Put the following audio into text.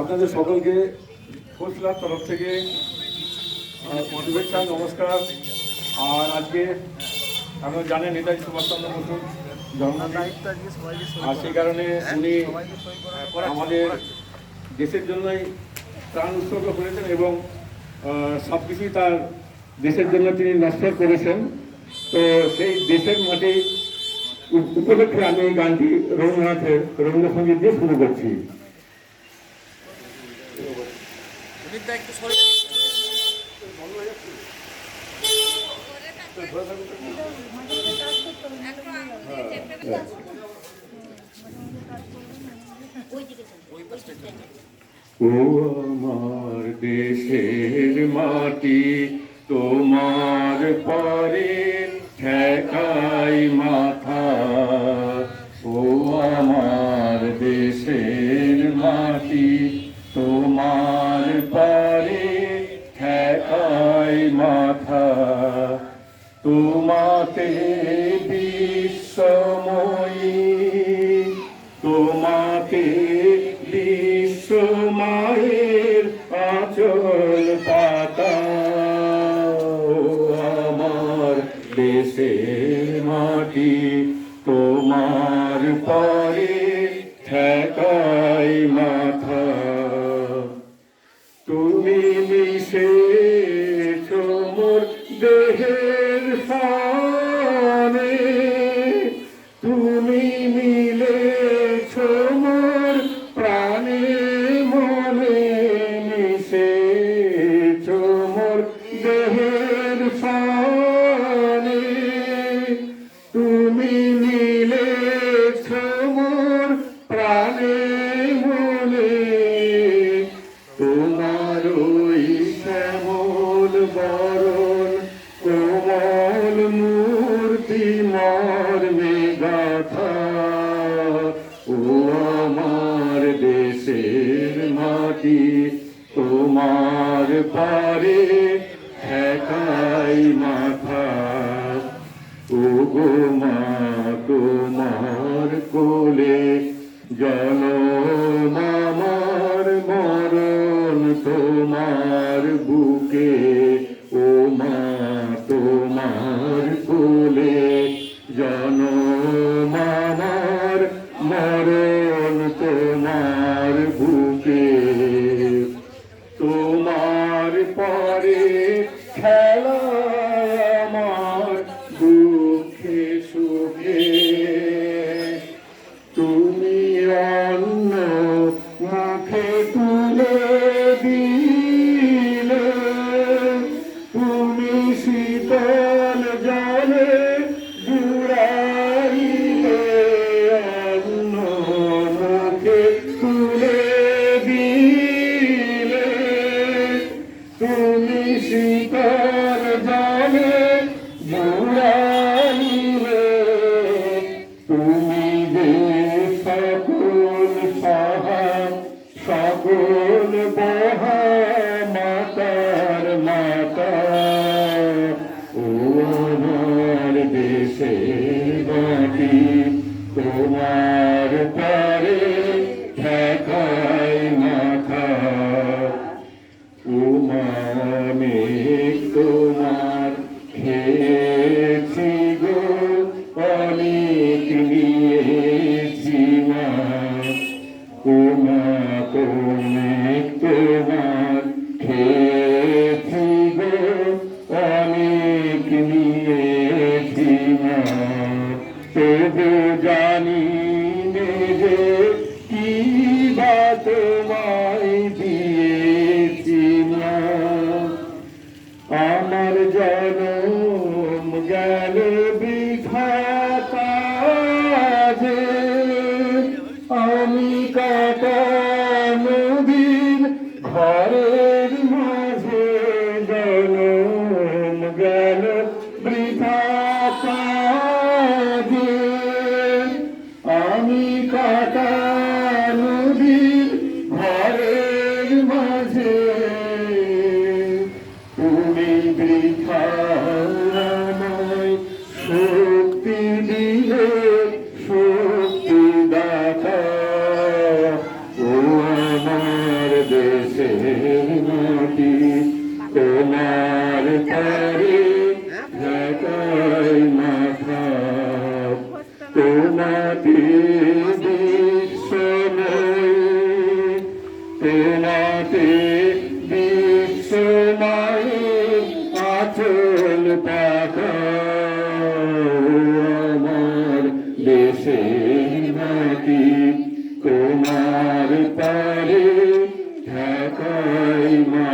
আপনাদের সকলকে খোসলার তরফ থেকে শুভেচ্ছা, নমস্কার। আর আজকে, আপনারা জানেন নেতাজি সুভাষচন্দ্র বসুর জন্মদিন আর সেই কারণে উনি আমাদের দেশের জন্যই প্রাণ উৎসর্গ করেছেন এবং সব কিছুই তার দেশের জন্য তিনি নশ্বর করেছেন। তো সেই দেশের মাটি উপলক্ষে আমি এই গানটি রবীন্দ্রনাথের রবীন্দ্রসঙ্গীত দিয়ে শুরু করছি। ও আমার দেশের মাটি তোমার পরে মাটি তোমার পরে ঠেকাই মাথা তুমি মিশে মোর দেহের তোমার পারে একাই মাথা। ও গো মা তোমার কোলে জনম পরে খেলা সকল বহা মাতার মাতা। ও দেশের মাটি তোমার যে কি বা তোমায় দিয়েছি মা। আমার জনম গেল বৃথা তোমাতে বিশ্বময়ের আচল পাখা আমার দেশের মাটি তোমার পারে ঢাকাই মা